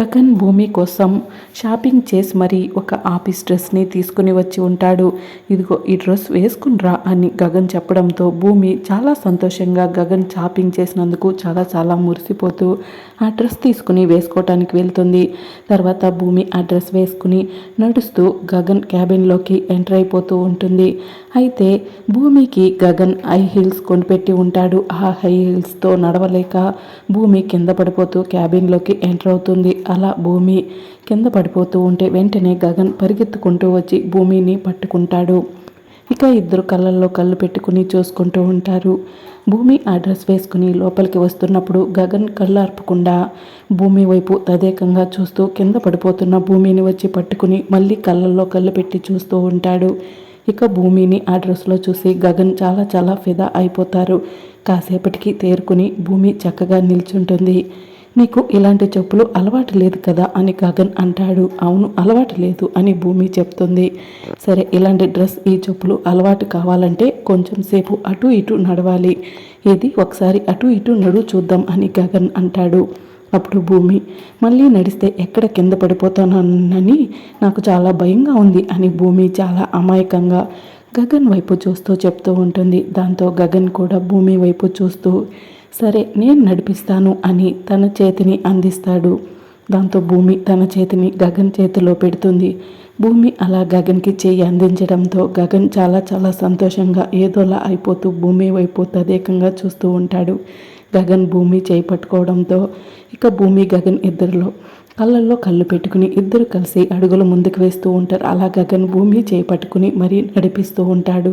గగన్ భూమి కోసం షాపింగ్ చేసి మరి ఒక ఆఫీస్ డ్రెస్ని తీసుకుని వచ్చి ఉంటాడు. ఇదిగో ఈ డ్రెస్ వేసుకునిరా అని గగన్ చెప్పడంతో భూమి చాలా సంతోషంగా గగన్ షాపింగ్ చేసినందుకు చాలా చాలా మురిసిపోతూ ఆ డ్రెస్ తీసుకుని వేసుకోవటానికి వెళ్తుంది. తర్వాత భూమి ఆ డ్రెస్ వేసుకుని నడుస్తూ గగన్ క్యాబిన్లోకి ఎంటర్ అయిపోతూ ఉంటుంది. అయితే భూమికి గగన్ హై హీల్స్ కొనిపెట్టి ఉంటాడు. ఆ హై హీల్స్తో నడవలేక భూమి కింద పడిపోతూ క్యాబిన్లోకి ఎంటర్ అవుతుంది. అలా భూమి కింద పడిపోతూ ఉంటే వెంటనే గగన్ పరిగెత్తుకుంటూ వచ్చి భూమిని పట్టుకుంటాడు. ఇక ఇద్దరు కళ్ళల్లో కళ్ళు పెట్టుకుని చూసుకుంటూ ఉంటారు. భూమి ఆ డ్రెస్ వేసుకుని లోపలికి వస్తున్నప్పుడు గగన్ కళ్ళు అర్పకుండా భూమి వైపు తదేకంగా చూస్తూ కింద పడిపోతున్న భూమిని వచ్చి పట్టుకుని మళ్ళీ కళ్ళల్లో కళ్ళు పెట్టి చూస్తూ ఉంటాడు. ఇక భూమిని ఆ డ్రెస్లో చూసి గగన్ చాలా చాలా ఫిదా అయిపోతారు. కాసేపటికి తేరుకుని భూమి చక్కగా నిల్చుంటుంది. నీకు ఇలాంటి చెప్పులు అలవాటు లేదు కదా అని గగన్ అంటాడు. అవును అలవాటు లేదు అని భూమి చెప్తుంది. సరే ఇలాంటి డ్రెస్ ఈ చెప్పులు అలవాటు కావాలంటే కొంచెం సేపు అటు ఇటు నడవాలి. ఇది ఒకసారి అటు ఇటు నడు చూద్దాం అని గగన్ అంటాడు. అప్పుడు భూమి మళ్ళీ నడిస్తే ఎక్కడ కింద పడిపోతానని నాకు చాలా భయంగా ఉంది అని భూమి చాలా అమాయకంగా గగన్ వైపు చూస్తూ చెప్తూ ఉంటుంది. దాంతో గగన్ కూడా భూమి వైపు చూస్తూ సరే నేను నడిపిస్తాను అని తన చేతిని అందిస్తాడు. దాంతో భూమి తన చేతిని గగన్ చేతిలో పెడుతుంది. భూమి అలా గగన్కి చేయి అందించడంతో గగన్ చాలా చాలా సంతోషంగా ఏదోలా అయిపోతూ భూమి వైపు తదేకంగా చూస్తూ ఉంటాడు. గగన్ భూమి చేయి పట్టుకోవడంతో ఇక భూమి గగన్ ఇద్దరిలో కళ్ళల్లో కళ్ళు పెట్టుకుని ఇద్దరు కలిసి అడుగులు ముందుకు వేస్తూ ఉంటారు. అలా గగన్ భూమి చేయి పట్టుకుని మరీ నడిపిస్తూ ఉంటాడు.